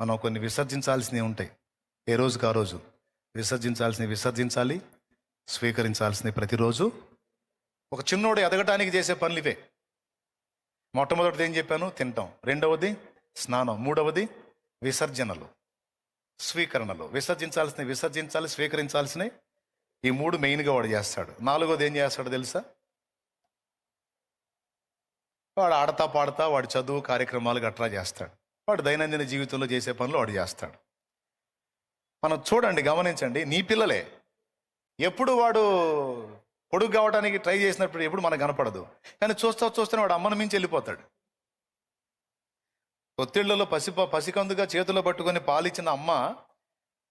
మనం కొన్ని విసర్జించాల్సినవి ఉంటాయి. ఏ రోజుకి ఆ రోజు? విసర్జించాల్సినవి విసర్జించాలి స్వీకరించాల్సినవి ప్రతిరోజు. ఒక చిన్నోడు ఎదగటానికి చేసే పనులు ఇవే. మొట్టమొదటిది ఏం చెప్పాను? తింటాం. రెండవది స్నానం. మూడవది విసర్జనలు. స్వీకరణలు. విసర్జించాల్సినవి విసర్జించాలి స్వీకరించాల్సినవి. ఈ మూడు మెయిన్గా వాడు చేస్తాడు. నాలుగోది ఏం చేస్తాడు తెలుసా? వాడు ఆడతా పాడతా వాడు చదువు కార్యక్రమాలు గట్రా చేస్తాడు. వాడు దైనందిన జీవితంలో చేసే పనులు వాడు చేస్తాడు. మనం చూడండి గమనించండి నీ పిల్లలే ఎప్పుడు వాడు పొడుగు కావడానికి ట్రై చేసినప్పుడు ఎప్పుడు మనకు కనపడదు. కానీ చూస్తా చూస్తేనే వాడు అమ్మను మించి వెళ్ళిపోతాడు. ఒత్తిళ్ళలో పసి పసికందుగా చేతిలో పట్టుకొని పాలిచ్చిన అమ్మ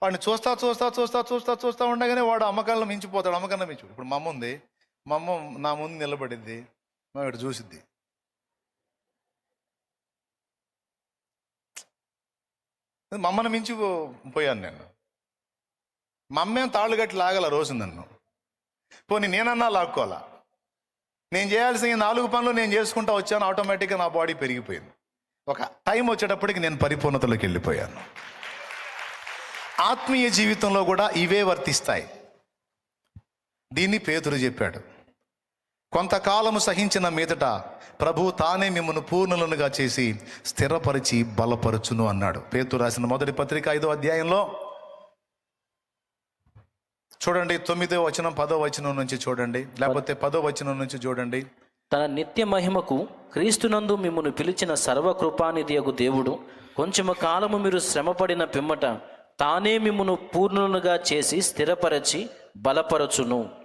వాడిని చూస్తా చూస్తా చూస్తా చూస్తా చూస్తా ఉండగానే వాడు అమ్మకాలను మించిపోతాడు అమ్మకాలను మించి ఇప్పుడు మా అమ్మ ఉంది మా అమ్మ నా ముందు నిలబడిద్ది మా ఇటు చూసిద్ది. మా మించి పో- పోయాను నేను. మా అమ్మేం తాళ్ళు కట్టి లాగల రోజు నన్ను. పోనీ నేనన్నా లాక్కోవాలా? నేను చేయాల్సిన నాలుగు పనులు నేను చేసుకుంటా వచ్చాను ఆటోమేటిక్గా నా బాడీ పెరిగిపోయింది. ఒక టైం వచ్చేటప్పటికి నేను పరిపూర్ణతలోకి వెళ్ళిపోయాను. ఆత్మీయ జీవితంలో కూడా ఇవే వర్తిస్తాయి. దీన్ని పేతురు చెప్పాడు. కొంతకాలము సహించిన మీదట ప్రభు తానే మిమ్మల్ని పూర్ణులనుగా చేసి స్థిరపరిచి బలపరచును అన్నాడు. పేతు రాసిన మొదటి పత్రిక ఐదో అధ్యాయంలో చూడండి తొమ్మిదో వచనం పదో వచనం నుంచి చూడండి లేకపోతే పదో వచనం నుంచి చూడండి. తన నిత్య మహిమకు క్రీస్తునందు మిమ్మల్ని పిలిచిన సర్వకృపానిధియగు దేవుడు కొంచెం కాలము మీరు శ్రమపడిన పిమ్మట తానే మిమ్మను పూర్ణులుగా చేసి స్థిరపరచి బలపరచును.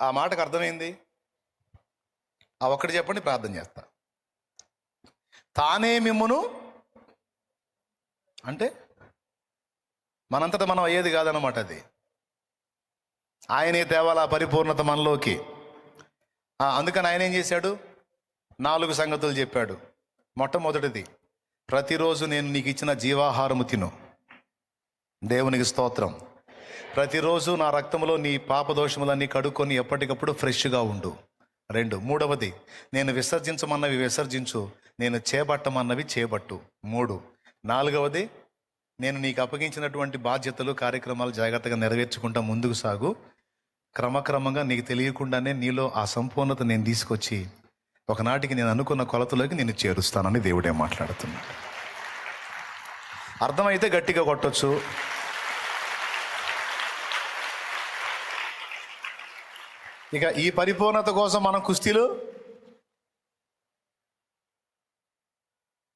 ఆ మాటకు అర్థమైంది? ఆ ఒక్కటి చెప్పండి ప్రార్థన చేస్తా. తానే మిమ్మును అంటే మనంతటా మనం అయ్యేది కాదనమాట అది. ఆయనే తేవాల పరిపూర్ణత మనలోకి. అందుకని ఆయన ఏం చేశాడు? నాలుగు సంగతులు చెప్పాడు. మొట్టమొదటిది ప్రతిరోజు నేను నీకు ఇచ్చిన జీవాహారము తిను. దేవునికి స్తోత్రం. ప్రతిరోజు నా రక్తంలో నీ పాపదోషములన్నీ కడుక్కొని ఎప్పటికప్పుడు ఫ్రెష్గా ఉండు. రెండు. మూడవది నేను విసర్జించమన్నవి విసర్జించు నేను చేపట్టమన్నవి చేపట్టు మూడు. నాలుగవది నేను నీకు అప్పగించినటువంటి బాధ్యతలు కార్యక్రమాలు జాగ్రత్తగా నెరవేర్చుకుంటా ముందుకు సాగు. క్రమక్రమంగా నీకు తెలియకుండానే నీలో ఆ సంపూర్ణత నేను తీసుకొచ్చి ఒకనాటికి నేను అనుకున్న కొలతలోకి నేను చేరుస్తానని దేవుడే మాట్లాడుతున్నాడు. అర్థమైతే గట్టిగా కొట్టచ్చు. ఇక ఈ పరిపూర్ణత కోసం మనం కుస్తీలు